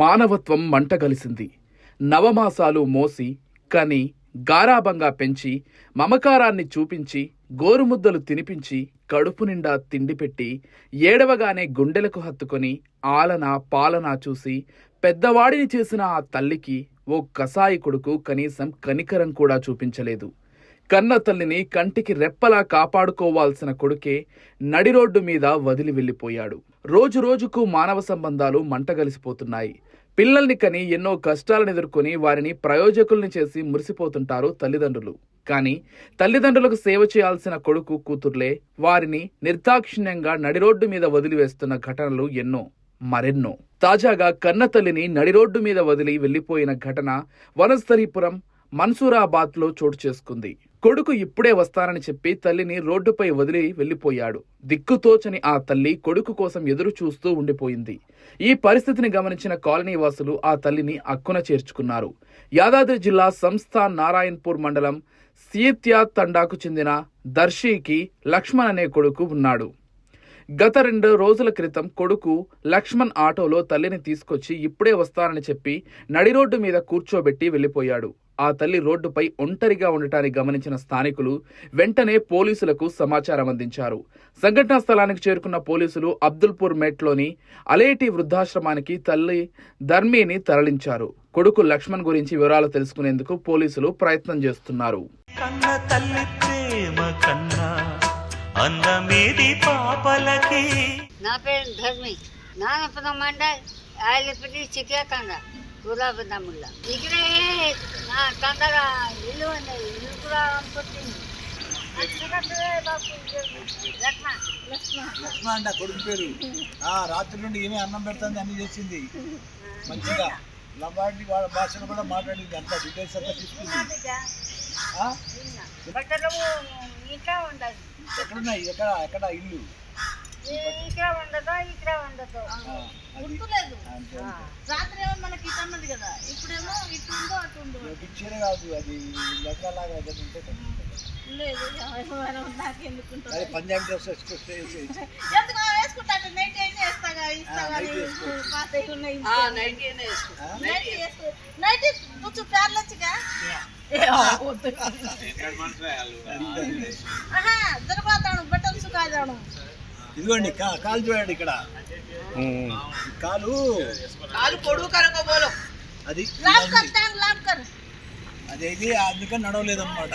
మానవత్వం మంటగలిసింది నవమాసాలు మోసి కని గారాబంగా పెంచి మమకారాన్ని చూపించి గోరుముద్దలు తినిపించి కడుపు నిండా తిండి పెట్టి ఏడవగానే గుండెలకు హత్తుకొని ఆలన పాలన చూసి పెద్దవాడిని చేసిన ఆ తల్లికి ఓ కసాయి కొడుకు కనీసం కనికరం కూడా చూపించలేదు. కన్న తల్లిని కంటికి రెప్పలా కాపాడుకోవాల్సిన కొడుకే నడి రోడ్డు మీద వదిలి వెళ్ళిపోయాడు. రోజు రోజుకు మానవ సంబంధాలు మంటగలిసిపోతున్నాయి. పిల్లల్ని కని ఎన్నో కష్టాలను ఎదుర్కొని వారిని ప్రయోజకుల్ని చేసి మురిసిపోతుంటారు తల్లిదండ్రులు. కానీ తల్లిదండ్రులకు సేవ చేయాల్సిన కొడుకు కూతుర్లే వారిని నిర్దాక్షిణ్యంగా నడిరోడ్డు మీద వదిలివేస్తున్న ఘటనలు ఎన్నో మరెన్నో. తాజాగా కన్న తల్లిని మీద వదిలి వెళ్ళిపోయిన ఘటన వనస్థలీపురం మన్సూరాబాద్లో చోటు చేసుకుంది. కొడుకు ఇప్పుడే వస్తానని చెప్పి తల్లిని రోడ్డుపై వదిలి వెళ్ళిపోయాడు. దిక్కుతోచని ఆ తల్లి కొడుకు కోసం ఎదురు చూస్తూ ఉండిపోయింది. ఈ పరిస్థితిని గమనించిన కాలనీ వాసులు ఆ తల్లిని అక్కున చేర్చుకున్నారు. యాదాద్రి జిల్లా సంస్థాన్ నారాయణపూర్ మండలం సీత్యా తండాకు చెందిన దర్శికి లక్ష్మణ్ అనే కొడుకు ఉన్నాడు. గత రెండు రోజుల క్రితం కొడుకు లక్ష్మణ్ ఆటోలో తల్లిని తీసుకొచ్చి ఇప్పుడే వస్తానని చెప్పి నడిరోడ్డు మీద కూర్చోబెట్టి వెళ్ళిపోయాడు. ఆ తల్లి రోడ్డుపై ఒంటరిగా ఉండటాన్ని గమనించిన స్థానికులు వెంటనే పోలీసులకు సమాచారం అందించారు. సంఘటనా స్థలానికి చేరుకున్న పోలీసులు అబ్దుల్పూర్ మెట్లోని అలేటి వృద్ధాశ్రమానికి తల్లి ధర్మీని తరలించారు. కొడుకు లక్ష్మణ్ గురించి వివరాలు తెలుసుకునేందుకు పోలీసులు ప్రయత్నం చేస్తున్నారు. కన్న తల్లి ప్రేమ కన్నా అందమేది పాపలకి? నా పేరు ధర్మి. నానపద మండల్ ఆయిలపల్లి చిక్యాకండ గులాబదమ్ముల ఇక్కడే నా తొందర ఇల్లు ఉన్నది ఇల్లు కూడా అనుకుంటుంది లక్ష్మ అంట కొడుకు పేరు ఆ రాత్రి నుండి ఏమీ అన్నం పెడుతుంది అన్ని చేసింది. మంచిగా లంబాడి వాళ్ళ భాషను కూడా మాట్లాడింది అంత డీటెయిల్స్ అంతా తీసుకుంది. ఎక్కడున్నాయి? ఎక్కడ ఎక్కడ ఇల్లు? ఇక్కడ ఉండదు ఇక్కడ ఉండదు. గుర్తులేదు. రాత్రి ఏమో మనకి ఇటు అన్నది కదా. ఇప్పుడేమో పిక్చరే కాదు అది లెక్కలాగా ఏదైనా ఉంటే. లేదు అదే పంజాబీ డ్రెస్ వేసుకొస్తే. ఎందుకు? నైట్ అయినా వేస్తాగా ఇస్తాగా ఉన్నాయి? ఆ? నైట్ వేసుకో. కొంచెం బట్టలు ఇదిగోండి కాలు చూడండి ఇక్కడ. ఈ కాలు అది లామ్ లామ్ కర్ అదేది అందుకని నడవలేదు అనమాట